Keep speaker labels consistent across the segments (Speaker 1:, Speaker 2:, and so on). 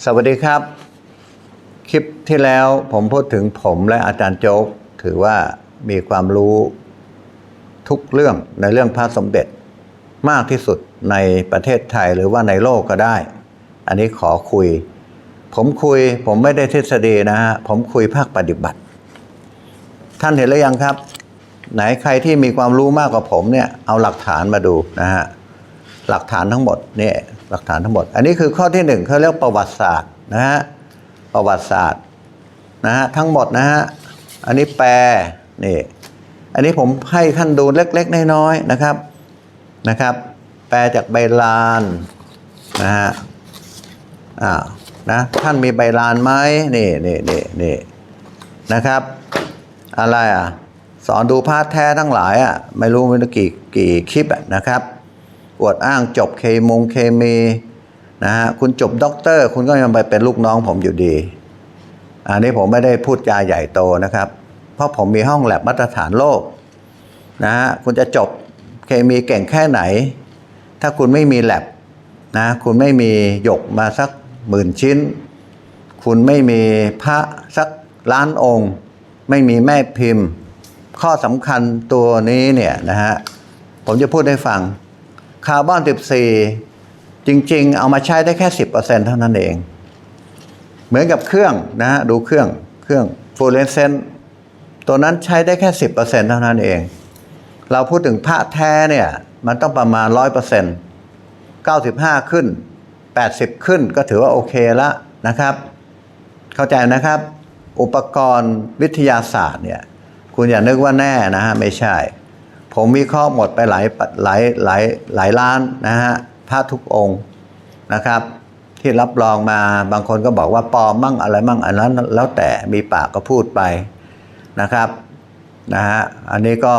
Speaker 1: สวัสดีครับ คลิปที่แล้วผมพูดถึงผมและอาจารย์โจ๊ก ถือว่ามีความรู้ทุกเรื่องในเรื่องพระสมเด็จมากที่สุดในประเทศไทยหรือว่าในโลกก็ได้ อันนี้ขอคุย ผมคุยผมไม่ได้ทฤษฎีนะฮะ ผมคุยภาคปฏิบัติ ท่านเห็นหรือยังครับ ไหนใครที่มีความรู้มากกว่าผมเนี่ย เอาหลักฐานมาดูนะฮะ หลักฐานทั้งหมดเนี่ยหลักฐานทั้งหมด อันนี้คือข้อที่หนึ่งเขาเรียกประวัติศาสตร์นะฮะประวัติศาสตร์นะฮะทั้งหมดนะฮะอันนี้แปลนี่อันนี้ผมให้ท่านดูเล็ก ๆ น้อยๆนะครับนะครับ แปลจากใบลานนะฮะอ้าวนะท่านมีใบลานไหมนี่นี่นี่นี่นะครับ อะไรอะสอนดูพาร์ทแท้ทั้งหลายอะไม่รู้ไม่รู้กี่กี่คลิปอะนะครับ อวดอ้างจบเคมงเคมีนะฮะคุณจบด็อกเตอร์ คุณก็ยังไปเป็นลูกน้องผมอยู่ดี อันนี้ผมไม่ได้พูดจาใหญ่โตนะครับ เพราะผมมีห้องแลบมาตรฐานโลกนะฮะคุณจะจบเคมีเก่งแค่ไหน ถ้าคุณไม่มีแลบนะคุณไม่มีหยกมาสักหมื่นชิ้น คุณไม่มีพระสักล้านองค์ ไม่มีแม่พิมพ์ ข้อสำคัญตัวนี้เนี่ยนะฮะผมจะพูดให้ฟัง คาร์บอน 14 จริง ๆ เอามาใช้ได้แค่ 10%เท่านั้นเอง เหมือนกับเครื่องนะฮะดูเครื่องเครื่องฟลูออเรสเซนต์ตัวนั้นใช้ได้แค่ 10%เท่านั้นเอง เราพูดถึงพระแท้เนี่ย มันต้องประมาณ 100% 95 ขึ้น 80 ขึ้นก็ถือว่าโอเคละนะครับ เข้าใจนะครับ อุปกรณ์วิทยาศาสตร์เนี่ย คุณอย่านึกว่าแน่นะฮะ ไม่ใช่ ผมวิเคราะห์หมดไปหลายหลายหลายหลายล้านนะฮะพระทุกองค์นะครับ ที่รับรองมาบางคนก็บอกว่าปลอมมั่งอะไรมั่งอันนั้นแล้วแต่มีปากก็พูดไปนะครับนะฮะอันนี้ก็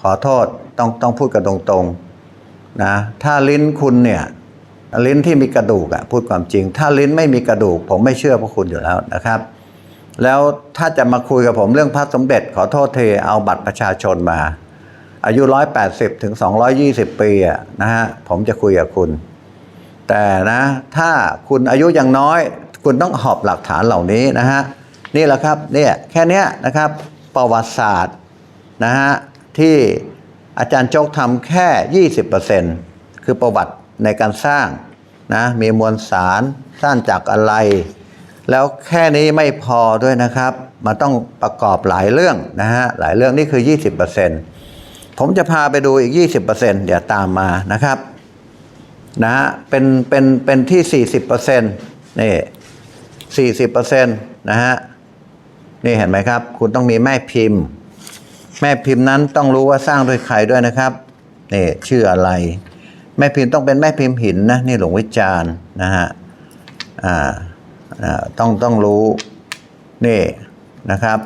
Speaker 1: ขอโทษต้องต้องพูดกันตรงๆนะถ้าลิ้นคุณเนี่ยลิ้นที่มีกระดูกอะพูดความจริง ถ้าลิ้นไม่มีกระดูก ผมไม่เชื่อพวกคุณอยู่แล้วนะครับ แล้วถ้าจะมาคุยกับผมเรื่องพระสมเด็จ ขอโทษเทเอาบัตรประชาชนมา อายุ 180 ถึง 220 ปีอะนะฮะผมจะคุยกับคุณ แต่นะถ้าคุณอายุยังน้อย คุณต้องหอบหลักฐานเหล่านี้นะฮะนี่แหละครับเนี่ยแค่เนี้ยนะครับประวัติศาสตร์นะฮะที่อาจารย์โจกทำแค่ 20%คือประวัติในการสร้างนะมีมวลสารสร้างจากอะไร แล้วแค่นี้ไม่พอด้วยนะครับ มันต้องประกอบหลายเรื่องนะฮะหลายเรื่องนี่คือ 20% ผมจะพาไปดูอีก 20%เดี๋ยวตามมานะครับนะฮะเป็นเป็นเป็นที่ 40%นี่40%นะฮะนี่เห็นไหมครับ คุณต้องมีแม่พิมพ์ แม่พิมพ์นั้นต้องรู้ว่าสร้างโดยใครด้วยนะครับนี่ชื่ออะไร แม่พิมพ์ต้องเป็นแม่พิมพ์หินนะนี่หลวงวิจารณ์นะฮะอ่าอ่าต้องต้องรู้นี่นะครับ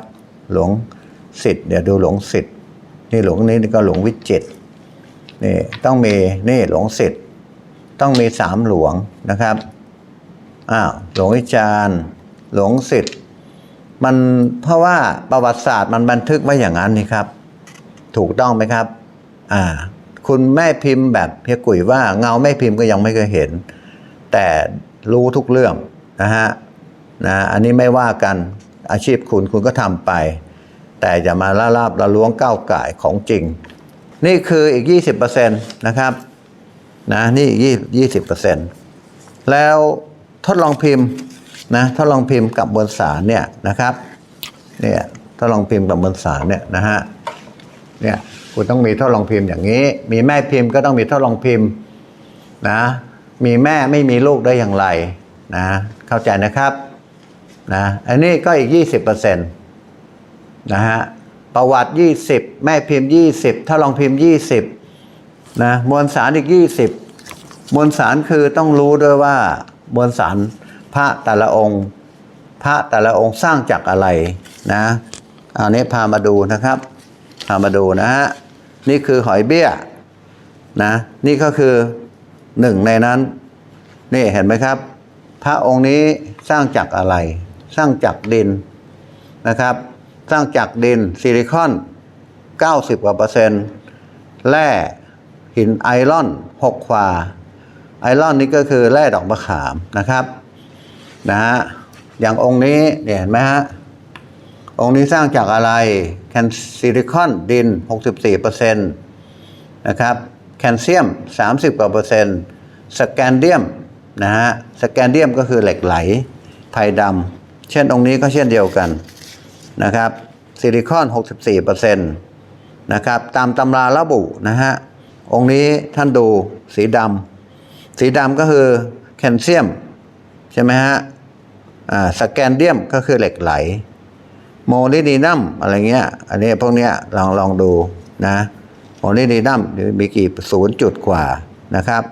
Speaker 1: หลวงสิทธิ์เดี๋ยวดูหลวงสิทธิ์ นี่หลวงนี้ก็หลวงวิจิตนี่ต้องมีนี่หลวงสิทธิ์ต้องมีสามหลวงนะครับอ้าวหลวงวิจารณ์หลวงสิทธิ์มันเพราะว่าประวัติศาสตร์มันบันทึกไว้อย่างนั้นนี่ครับ ถูกต้องไหมครับอ่าคุณแม่พิมพ์แบบเพียกุยว่าเงาแม่พิมพ์ก็ยังไม่เคยเห็น แต่รู้ทุกเรื่องนะฮะนะอันนี้ไม่ว่ากันอาชีพคุณคุณก็ทำไป แต่อย่ามาล่าลาบละล้วงก้าวไก่ของจริง นี่คืออีก 20%นะครับนะนี่ยี่ยี่สิบเปอร์เซ็นต์แล้วทดลองพิมพ์นะทดลองพิมพ์กับบนสารเนี่ยนะครับเนี่ยทดลองพิมพ์กับบนสารเนี่ยนะฮะเนี่ยคุณต้องมีทดลองพิมพ์อย่างนี้ มีแม่พิมพ์ก็ต้องมีทดลองพิมพ์นะมีแม่ไม่มีลูกได้อย่างไรนะเข้าใจนะครับนะอันนี้ก็อีก20%น นะฮะประวัติ 20 แม่พิมพ์ 20ทดลองพิมพ์ 20นะมวลสารอีก 20 มวลสารคือต้องรู้ด้วยว่ามวลสารพระแต่ละองค์ พระแต่ละองค์สร้างจากอะไรนะอันนี้พามาดูนะครับ พามาดูนะฮะนี่คือหอยเบี้ยนะนี่ก็คือหนึ่งในนั้นนี่เห็นไหมครับ พระองค์นี้สร้างจากอะไร สร้างจากดินนะครับ สร้างจากดินซิลิคอน 90กว่าเปอร์เซ็นต์แร่หินไอรอนหกควาไอรอนนี่ก็คือแร่ดอกมะขามนะครับนะฮะอย่างองค์นี้เนี่ยเห็นไหมฮะองค์นี้สร้างจากอะไรแคนซิลิคอนดิน 64%นะครับแคลเซียม 30กว่าเปอร์เซ็นต์สแกนเดียมนะฮะสแกนเดียมก็คือเหล็กไหลไพรดำเช่นองค์นี้ก็เช่นเดียวกัน นะครับซิลิคอน 64%นะครับตามตำราระบุนะฮะองค์นี้ท่านดูสีดำสีดำก็คือแคลเซียม ใช่ไหมฮะอ่าสแกนเดียมก็คือเหล็กไหล โมลินีนัมอะไรเงี้ยอันนี้พวกเนี้ยลองลองดูนะโมลินีนัมมีกี่ศูนย์จุดกว่านะครับ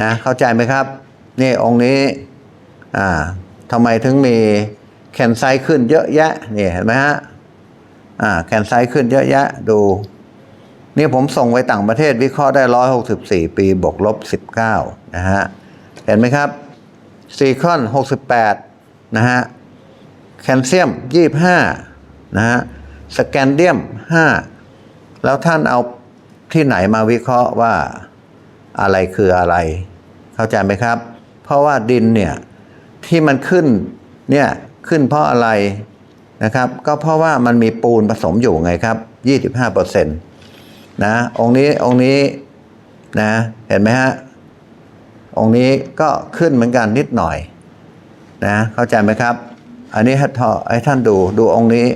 Speaker 1: นะเข้าใจไหมครับ นี่องค์นี้อ่าทำไมถึงมี แคนไซต์ขึ้นเยอะแยะนี่เห็นไหมฮะอ่าแคนไซต์ขึ้นเยอะแยะดู นี่ผมส่งไปต่างประเทศวิเคราะห์ได้ร้อยหกสิบสี่ปีบวกลบสิบเก้านะฮะเห็นไหมครับซีคอนหกสิบแปดนะฮะแคลเซียม25นะฮะสแกนเดียม5แล้วท่านเอาที่ไหนมาวิเคราะห์ว่าอะไรคืออะไร เข้าใจไหมครับ เพราะว่าดินเนี่ยที่มันขึ้นเนี่ย ขึ้นเพราะอะไรนะครับ ก็เพราะว่ามันมีปูนผสมอยู่ไงครับ 25%นะองค์นี้องค์นี้นะเห็นไหมฮะองค์นี้ก็ขึ้นเหมือนกันนิดหน่อยนะเข้าใจไหมครับ อันนี้ให้ท่อให้ท่านดูดูองค์นี้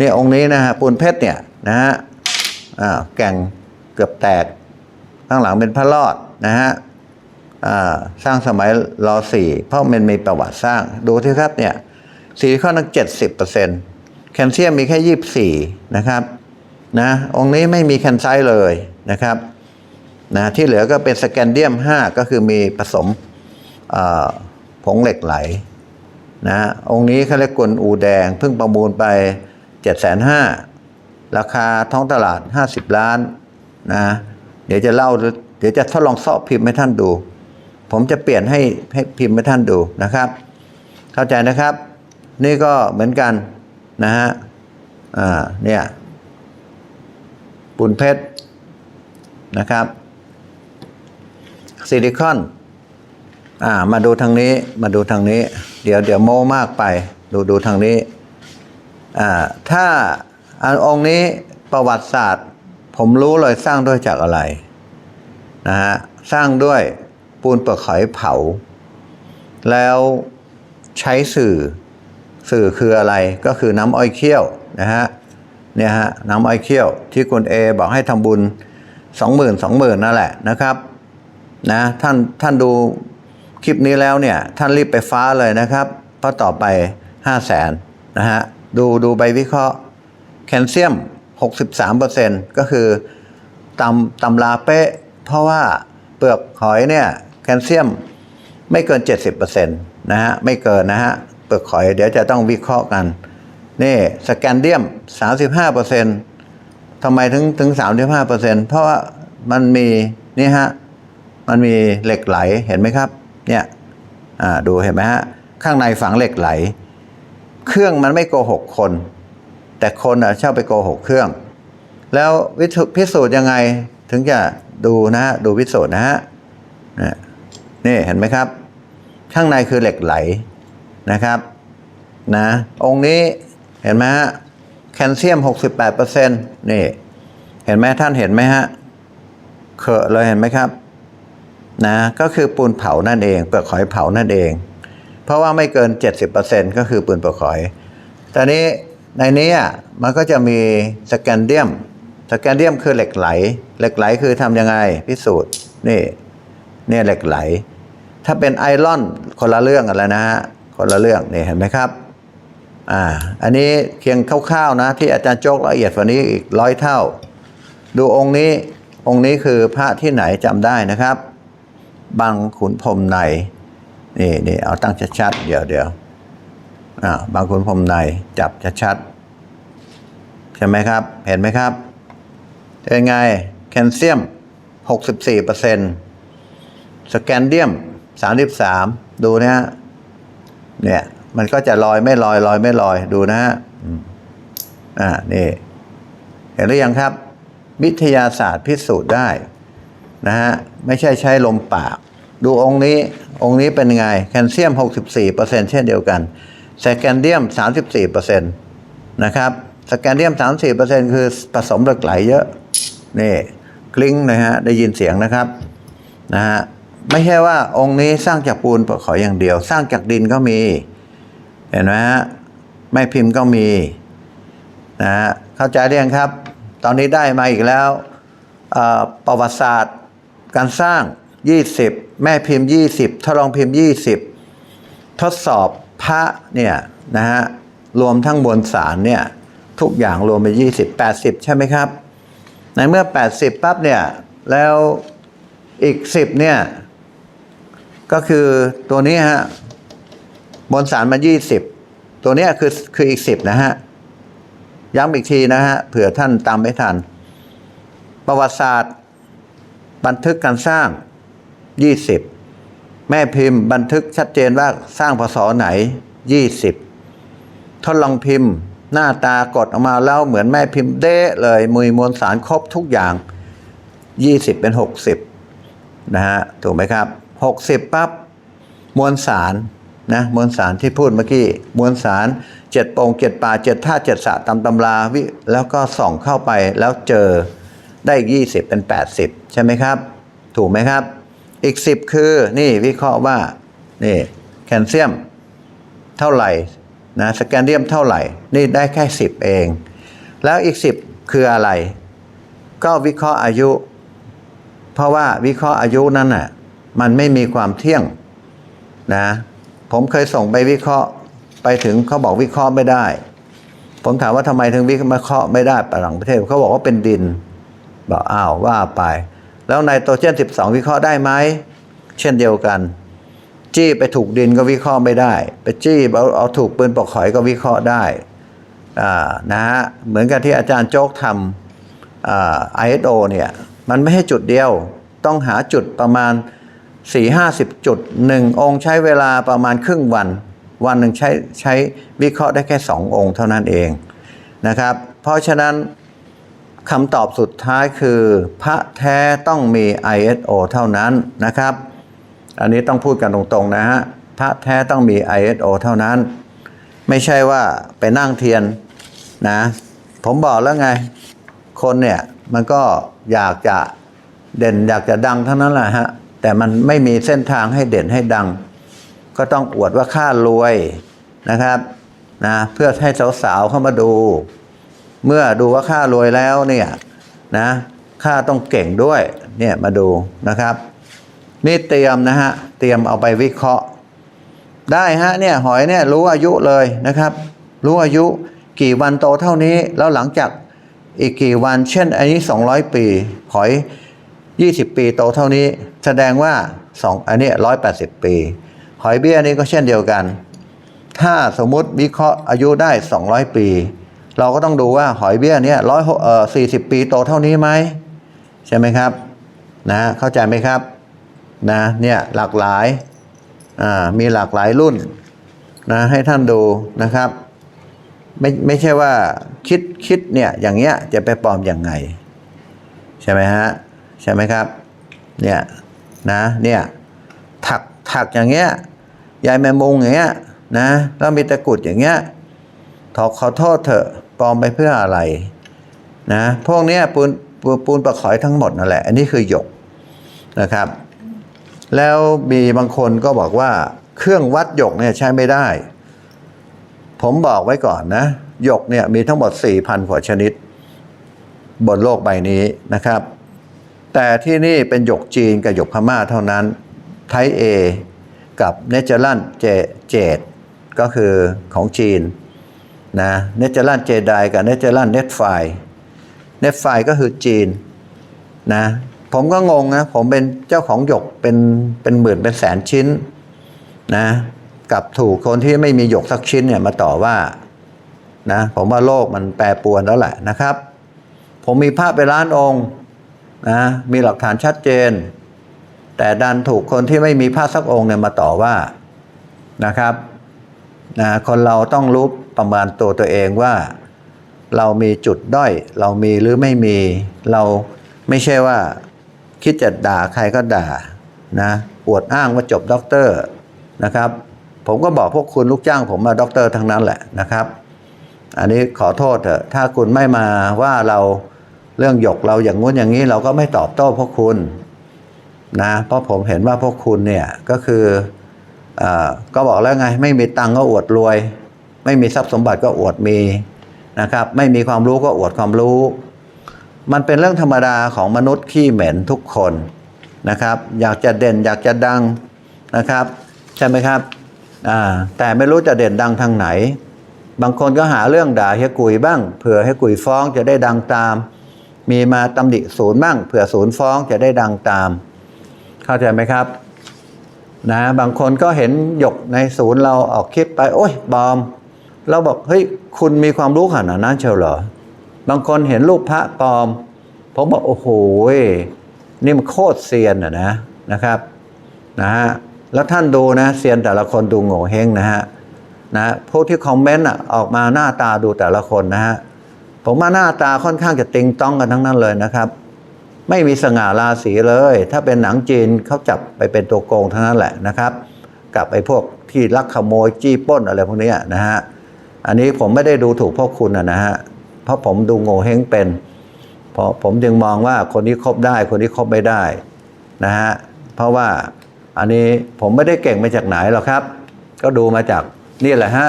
Speaker 1: นี่องค์นี้นะฮะปูนเพชรเนี่ยนะฮะอ่าแก่งเกือบแตกข้างหลังเป็นพระรอดนะฮะอ่าสร้างสมัยรอสี่เพราะมันมีประวัติสร้างดูที่ครับเนี่ย ซิลิคอนตั้งเจ็ดสิบเปอร์เซ็นต์แคลเซียมมีแค่ยี่สิบสี่นะครับนะองค์นี้ไม่มีแคนไซต์เลยนะครับนะที่เหลือก็เป็นสแกนเดียมห้าก็คือมีผสมผงเหล็กไหลนะองค์นี้เขาเรียกกลอูแดงเพิ่งประมูลไป7จ็ดแสนห้าราคาท้องตลาด 50 ล้านนะเดี๋ยวจะเล่าเดี๋ยวจะทดลองเสาะพิมพ์ให้ท่านดู ผมจะเปลี่ยนให้ให้พิมพ์ให้ท่านดูนะครับ เข้าใจนะครับ นี่ก็เหมือนกันนะฮะอ่าเนี่ยปูนเพชรนะครับซิลิคอนอ่ามาดูทางนี้มาดูทางนี้ เดี๋ยวเดี๋ยวโม้มากไป ดูดูทางนี้อ่าถ้าอันองค์นี้ประวัติศาสตร์ ผมรู้เลยสร้างด้วยจากอะไรนะฮะสร้างด้วยปูนเปลือกหอยเผา แล้วใช้สื่อ สื่อคืออะไรก็คือน้ำอ้อยเคี่ยวนะฮะเนี่ยฮะน้ำอ้อยเคี่ยวที่คุณเอบอกให้ทำบุญสองหมื่นสองหมื่นนั่นแหละนะครับนะท่านท่านดูคลิปนี้แล้วเนี่ยท่านรีบไปฟ้าเลยนะครับเพราะต่อไปห้าแสนนะฮะดูดูใบวิเคราะห์แคลเซียม 63%ก็คือตำตำราเป๊ะ เพราะว่าเปลือกหอยเนี่ยแคลเซียมไม่เกิน 70%นะฮะไม่เกินนะฮะ เปลือกหอย เดี๋ยวจะต้องวิเคราะห์กัน นี่สแกนเดียม 35%ทำไมถึงถึง 35%เพราะว่ามันมีนี่ฮะมันมีเหล็กไหลเห็นไหมครับ เนี่ยอ่าดูเห็นไหมฮะข้างในฝังเหล็กไหล เครื่องมันไม่โกหกคน แต่คนอะชอบไปโกหกเครื่อง แล้ววิพิสูจน์ยังไงถึงจะดูนะฮะดูพิสูจน์นะฮะนี่เห็นไหมครับ ข้างในคือเหล็กไหล นะครับนะองค์นี้เห็นไหมฮะแคลเซียม 68%นี่เห็นไหมท่านเห็นไหมฮะเคอะเลยเห็นไหมครับนะก็คือปูนเผานั่นเองเปลือกหอยเผานั่นเอง เพราะว่าไม่เกิน 70%ก็คือปูนเปลือกหอยตอนนี้ในนี้อะมันก็จะมีสแกนเดียมสแกนเดียมคือเหล็กไหล เหล็กไหลคือทำยังไงพิสูจน์นี่เนี่ยเหล็กไหล ถ้าเป็นไอรอนคนละเรื่องกันแล้วนะฮะ คนละเรื่องนี่เห็นไหมครับอ่าอันนี้เพียงคร่าวๆนะที่อาจารย์โจกละเอียดกว่านี้อีกร้อยเท่า ดูองค์นี้องค์นี้คือพระที่ไหนจำได้นะครับบางขุนพรมในนี่นี่เอาตั้งชัดๆเดี๋ยวเดี๋ยวอ่าบางขุนพรมในจับชัดๆใช่ไหมครับ เห็นไหมครับเป็นไงแคลเซียม 64เปอร์เซ็นต์สแกนเดียม 33 ดูนะฮะ เนี่ย มันก็จะลอยไม่ลอยลอยไม่ลอยดูนะฮะอ่านี่เห็นหรือยังครับ วิทยาศาสตร์พิสูจน์ได้นะฮะไม่ใช่ใช้ลมปาก ดูองค์นี้องค์นี้เป็นไง แคลเซียม 64%เช่นเดียวกันสแกนเดียม 34%นะครับสแกนเดียม 34%คือผสมเหล็กไหลเยอะ นี่กลิ้งนะฮะ ได้ยินเสียงนะครับ นะฮะ ไม่ใช่ว่าองค์นี้สร้างจากปูนขออย่างเดียว สร้างจากดินก็มี เห็นไหมฮะแม่พิมพ์ก็มีนะฮะเข้าใจหรือยังครับ ตอนนี้ได้มาอีกแล้วประวัติศาสตร์ การสร้าง 20 แม่พิมพ์ 20ทดลองพิมพ์ 20 ทดสอบพระเนี่ยนะฮะรวมทั้งมวลสารเนี่ยทุกอย่างรวมเป็น20 80 ใช่ไหมครับ ในเมื่อ 80 ปั๊บเนี่ยแล้วอีก 10เนี่ย ก็คือตัวนี้ฮะมวลสารมา20ตัวนี้คือคืออีก10นะฮะย้ำอีกทีนะฮะเผื่อท่านตามไม่ทัน ประวัติศาสตร์ บันทึกการสร้าง20แม่พิมพ์บันทึกชัดเจนว่าสร้างพศไหน20ทดลองพิมพ์หน้าตากดออกมาแล้วเหมือนแม่พิมพ์เด้เลยมือมวลสารครบทุกอย่าง 20 เป็น 60 นะฮะ ถูกไหมครับ 60ปั๊บมวลสารนะมวลสารที่พูดเมื่อกี้มวลสารเจ็ดโปงเจ็ดป่าเจ็ดท่าเจ็ดสะตำตำราวิแล้วก็ส่องเข้าไปแล้วเจอได้ยี่สิบเป็นแปดสิบใช่ไหมครับ ถูกไหมครับ อีกสิบคือนี่วิเคราะห์ว่านี่แคลเซียมเท่าไหร่นะสแกนเดียมเท่าไหร่ นี่ได้แค่สิบเอง แล้วอีกสิบคืออะไร ก็วิเคราะห์อายุ เพราะว่าวิเคราะห์อายุนั้นน่ะ มันไม่มีความเที่ยงนะผมเคยส่งไปวิเคราะห์ไปถึงเขาบอกวิเคราะห์ไม่ได้ ผมถามว่าทำไมถึงวิเคราะห์ไม่ได้ไปต่างประเทศเขาบอกว่าเป็นดินบอกอ้าวว่าไป แล้วไนโตรเจน 12 วิเคราะห์ได้ไหมเช่นเดียวกัน จี้ไปถูกดินก็วิเคราะห์ไม่ได้ ไปจี้เอาเอาถูกปืนปอกหอยก็วิเคราะห์ได้อ่านะฮะเหมือนกับที่อาจารย์โจ๊กทำอ่า ISO เนี่ยมันไม่ให้จุดเดียวต้องหาจุดประมาณ 4 5 0 จุดหนึ่งองค์ใช้เวลาประมาณครึ่งวัน วันหนึ่งใช้ใช้วิเคราะห์ได้แค่ 2 องค์เท่านั้นเองนะครับ เพราะฉะนั้นคำตอบสุดท้ายคือ พระแท้ต้องมี ISO เท่านั้นนะครับ อันนี้ต้องพูดกันตรงๆนะฮะ พระแท้ต้องมี ISO เท่านั้น ไม่ใช่ว่าไปนั่งเทียนนะ ผมบอกแล้วไง คนเนี่ยมันก็อยากจะเด่นอยากจะดังเท่านั้นแหละฮะ แต่มันไม่มีเส้นทางให้เด่นให้ดัง ก็ต้องอวดว่าข้ารวยนะครับนะเพื่อให้สาวๆเข้ามาดู เมื่อดูว่าข้ารวยแล้วเนี่ยนะข้าต้องเก่งด้วยเนี่ยมาดูนะครับ นี่เตรียมนะฮะเตรียมเอาไปวิเคราะห์ ได้ฮะเนี่ยหอยเนี่ยรู้อายุเลยนะครับ รู้อายุกี่วันโตเท่านี้แล้วหลังจากอีกกี่วันเช่นอันนี้ 200 ปีหอย 20 ปีโตเท่านี้แสดงว่า2อันนี้180 ปี หอยเบี้ยนี่ก็เช่นเดียวกัน ถ้าสมมุติวิเคราะห์อายุได้ 200 ปี เราก็ต้องดูว่าหอยเบี้ยเนี่ยร้อยเอ่อ40ปีโตเท่านี้ไหมใช่ไหมครับนะเข้าใจไหมครับนะเนี่ยหลากหลายอ่ามีหลากหลายรุ่นนะให้ท่านดูนะครับ ไม่ไม่ใช่ว่าคิดคิดเนี่ยอย่างเงี้ยจะไปปลอมอย่างไง ใช่ไหมฮะ ใช่ไหมครับเนี่ยนะเนี่ยถักถักอย่างเงี้ยยายแมงมุงอย่างเงี้ยนะแล้วมีตะกุดอย่างเงี้ยขอขอโทษเถอะปลอมไปเพื่ออะไรนะพวกเนี้ยปูนปูนปูนประขอยทั้งหมดนั่นแหละ อันนี้คือหยกนะครับ แล้วมีบางคนก็บอกว่าเครื่องวัดหยกเนี่ยใช้ไม่ได้ ผมบอกไว้ก่อนนะหยกเนี่ยมีทั้งหมด 4,000กว่าชนิด บนโลกใบนี้นะครับ แต่ที่นี่เป็นหยกจีนกับหยกพม่าเท่านั้น ไทเอกับเนเจอรันเจเจดก็คือของจีนนะเนเจอรันเจไดกับเนเจอรันเนตไฟเนตไฟก็คือจีนนะผมก็งงนะ ผมเป็นเจ้าของหยกเป็นเป็นหมื่นเป็นแสนชิ้นนะกับถูกคนที่ไม่มีหยกสักชิ้นเนี่ยมาต่อว่านะผมว่าโลกมันแปรปรวนแล้วแหละนะครับ ผมมีภาพไปล้านองค์ นะมีหลักฐานชัดเจน แต่ดันถูกคนที่ไม่มีภาพสักองค์เนี่ยมาต่อว่านะครับนะคนเราต้องรู้ประมาณตัวตัวเองว่า เรามีจุดด้อย เรามีหรือไม่มีเราไม่ใช่ว่า คิดจะด่าใครก็ด่านะอวดอ้างว่าจบด็อกเตอร์นะครับ ผมก็บอกพวกคุณลูกจ้างผมมาด็อกเตอร์ทั้งนั้นแหละนะครับ อันนี้ขอโทษเถอะถ้าคุณไม่มาว่าเรา เรื่องหยกเราอย่างงู้นอย่างนี้เราก็ไม่ตอบโต้พวกคุณนะเพราะผมเห็นว่าพวกคุณเนี่ยก็คืออก็บอกแล้วไง ไม่มีตังก็อวดรวย ไม่มีทรัพย์สมบัติก็อวดมีนะครับ ไม่มีความรู้ก็อวดความรู้ มันเป็นเรื่องธรรมดาของมนุษย์ขี้เหม็นทุกคนนะครับ อยากจะเด่นอยากจะดังนะครับใช่ไหมครับแต่ไม่รู้จะเด่นดังทางไหน บางคนก็หาเรื่องด่าเฮกุยบ้างเผื่อเฮกุยฟ้องจะได้ดังตาม มีมาตำหนิศูนย์บ้างเผื่อศูนย์ฟ้องจะได้ดังตาม เข้าใจไหมครับนะบางคนก็เห็นหยกในศูนย์เราออกคลิปไป โอ้ยบอม เราบอกเฮ้ยคุณมีความรู้ขนาดนั้นเชียวเหรอ บางคนเห็นรูปพระปลอม ผมบอกโอ้โหนี่มันโคตรเซียนอะนะนะครับนะฮะแล้วท่านดูนะเซียนแต่ละคนดูโง่เฮงนะฮะนะพวกที่คอมเมนต์อะออกมาหน้าตาดูแต่ละคนนะฮะ ผมว่าหน้าตาค่อนข้างจะติงต้องกันทั้งนั้นเลยนะครับ ไม่มีสง่าราศีเลย ถ้าเป็นหนังจีนเขาจับไปเป็นตัวโกงทั้งนั้นแหละนะครับ กับไอ้พวกที่ลักขโมยจี้ป้นอะไรพวกนี้นะฮะอันนี้ผมไม่ได้ดูถูกพวกคุณนะฮะเพราะผมดูโง่เฮงเป็นเพราะผมจึงมองว่าคนนี้คบได้คนนี้คบไม่ได้นะฮะเพราะว่าอันนี้ผมไม่ได้เก่งมาจากไหนหรอกครับ ก็ดูมาจากนี่แหละฮะ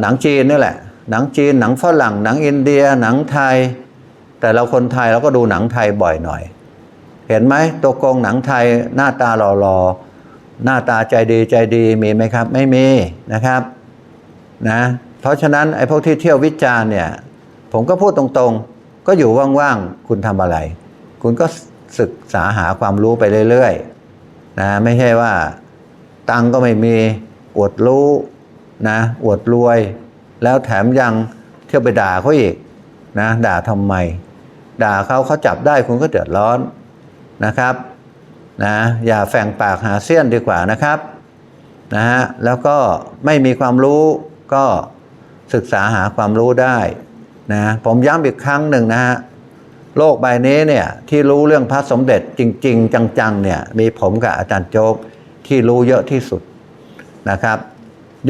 Speaker 1: หนังจีนนี่แหละ หนังจีนหนังฝรั่ง หนังอินเดีย หนังไทย แต่เราคนไทยเราก็ดูหนังไทยบ่อยหน่อย เห็นไหมตัวโกงหนังไทยหน้าตาหล่อๆหน้าตาใจดีใจดีมีไหมครับ ไม่มีนะครับนะเพราะฉะนั้นไอ้พวกที่เที่ยววิจารณ์เนี่ยผมก็พูดตรงๆ ก็อยู่ว่างๆ คุณทำอะไร คุณก็ศึกษาหาความรู้ไปเรื่อยๆนะไม่ใช่ว่าตังก็ไม่มีอวดรู้นะอวดรวย แล้วแถมยังเที่ยวไปด่าเขาอีกนะด่าทำไม ด่าเขาเขาจับได้คุณก็เดือดร้อนนะครับนะอย่าแฝงปากหาเสี้ยนดีกว่านะครับนะฮะแล้วก็ไม่มีความรู้ก็ศึกษาหาความรู้ได้นะผมย้ำอีกครั้งหนึ่งนะฮะโลกใบนี้เนี่ยที่รู้เรื่องพระสมเด็จจริง ๆ จังๆเนี่ยมีผมกับอาจารย์โจ๊กที่รู้เยอะที่สุดนะครับ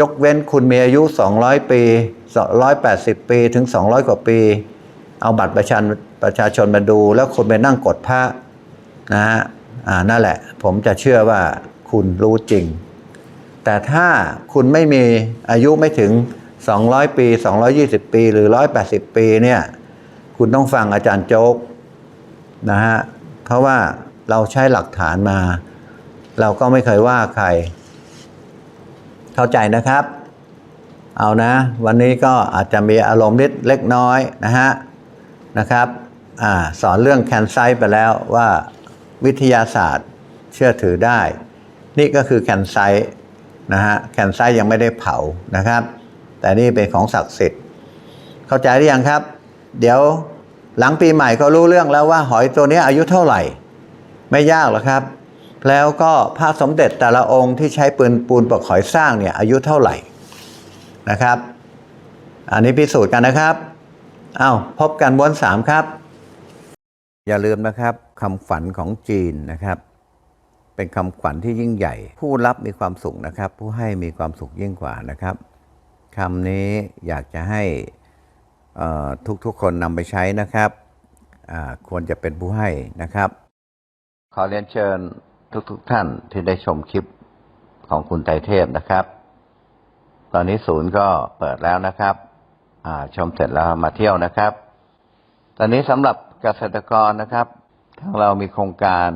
Speaker 1: ยกเว้นคุณมีอายุ 200 ปี 180 ปีถึง 200 กว่าปี เอาบัตรประชาประชาชนมาดู แล้วคุณไปนั่งกดพระนะฮะอ่านั่นแหละ ผมจะเชื่อว่าคุณรู้จริง แต่ถ้าคุณไม่มีอายุไม่ถึง 200 ปี 220 ปี หรือ 180 ปีเนี่ย คุณต้องฟังอาจารย์โจ๊กนะฮะ เพราะว่าเราใช้หลักฐานมา เราก็ไม่เคยว่าใคร เข้าใจนะครับ เอานะ วันนี้ก็อาจจะมีอารมณ์นิดเล็กน้อยนะฮะนะครับอสอนเรื่องแคนไซต์ไปแล้วว่าวิทยาศาสตร์เชื่อถือได้ นี่ก็คือแคนไซต์นะฮะแคนไซต์ยังไม่ได้เผานะครับ แต่นี่เป็นของศักดิ์สิทธิ์ เข้าใจหรือยังครับ เดี๋ยวหลังปีใหม่ก็รู้เรื่องแล้วว่าหอยตัวนี้อายุเท่าไหร่ ไม่ยากหรอกครับ แล้วก็พระสมเด็จแต่ละองค์ที่ใช้ปืนปูนปอกหอยสร้างเนี่ยอายุเท่าไหร่นะครับ อันนี้พิสูจน์กันนะครับอ้าวพบกันม้วนสามครับ อย่าลืมนะครับคำขวัญของจีนนะครับ เป็นคำขวัญที่ยิ่งใหญ่ ผู้รับมีความสุขนะครับ ผู้ให้มีความสุขยิ่งกว่านะครับคำนี้อยากจะให้ทุกๆคนนำไปใช้นะครับ ควรจะเป็นผู้ให้นะครับ ขอเรียนเชิญ ทุกๆทท่านที่ได้ชมคลิปของคุณไตเทพนะครับ ตอนนี้ศูนย์ก็เปิดแล้วนะครับชมเสร็จแล้วมาเที่ยวนะครับ ตอนนี้สำหรับเกษตรกรนะครับทางเรามีโครงการ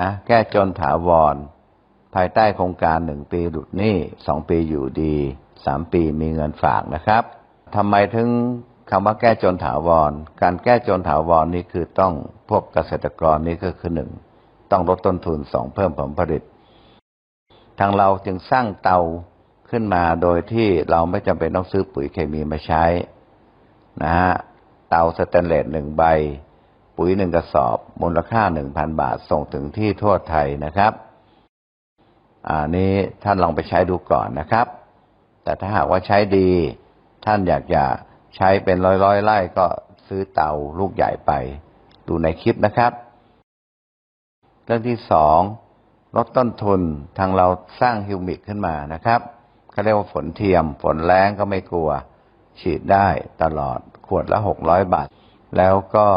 Speaker 1: นะแก้จนถาวร ภายใต้โครงการหนึ่งปีหลุดหนี้สองปีอยู่ดีสามปีมีเงินฝากนะครับทำไมถึงคำว่าแก้จนถาวร การแก้จนถาวรนี้คือต้องพวกเกษตรกรนี้ก็คือหนึ่ง ต้องลดต้นทุนสองเพิ่มผลผลิต ทางเราจึงสร้างเตาขึ้นมาโดยที่เราไม่จำเป็นต้องซื้อปุ๋ยเคมีมาใช้นะฮะเตาสแตนเลสหนึ่งใบ ปุ๋ยหนึ่งกระสอบ มูลค่าหนึ่งพันบาทส่งถึงที่ทั่วไทยนะครับอ่านี้ท่านลองไปใช้ดูก่อนนะครับ แต่ถ้าหากว่าใช้ดี ท่านอยากจะใช้เป็นร้อยร้อยๆไร่ก็ซื้อเตาลูกใหญ่ไป ดูในคลิปนะครับ เรื่องที่สองลดต้นทุนทางเราสร้างฮิวมิกขึ้นมานะครับเขาเรียกว่าฝนเทียม ฝนแรงก็ไม่กลัว ฉีดได้ตลอดขวดละหกร้อยบาท แล้วก็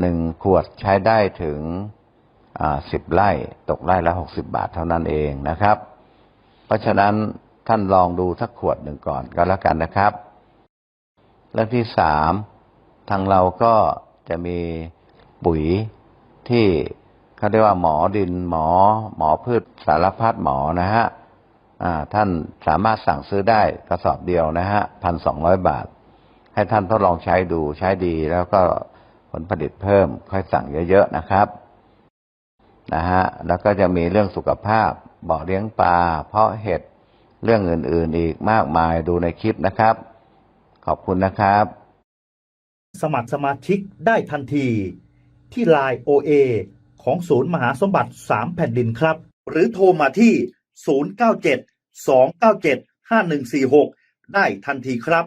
Speaker 1: หนึ่งขวดใช้ได้ถึงสิบไร่ตกไร่ละหกสิบาทเท่านั้นเองนะครับ เพราะฉะนั้นท่านลองดูสักขวดหนึ่งก่อนก็แล้วกันนะครับ เรื่องที่สามทางเราก็จะมีปุ๋ย ที่เขาเรียกว่าหมอดินหมอ หมอพืชสารพัดหมอนะฮะท่านสามารถสั่งซื้อได้กระสอบเดียวนะฮะพันสองร้อยบาท ให้ท่านทดลองใช้ดูใช้ดีแล้วก็ผลผลิตเพิ่มค่อยสั่งเยอะๆนะครับนะฮะแล้วก็จะมีเรื่องสุขภาพบ่อเลี้ยงปลาเพาะเห็ดเรื่องอื่นๆอีกมากมายดูในคลิปนะครับ ขอบคุณนะครับ
Speaker 2: สมัครสมาชิกได้ทันที ที่ Line OA ของศูนย์มหาสมบัติ 3 แผ่นดินครับ หรือโทรมาที่ 097 297 5146 ได้ทันทีครับ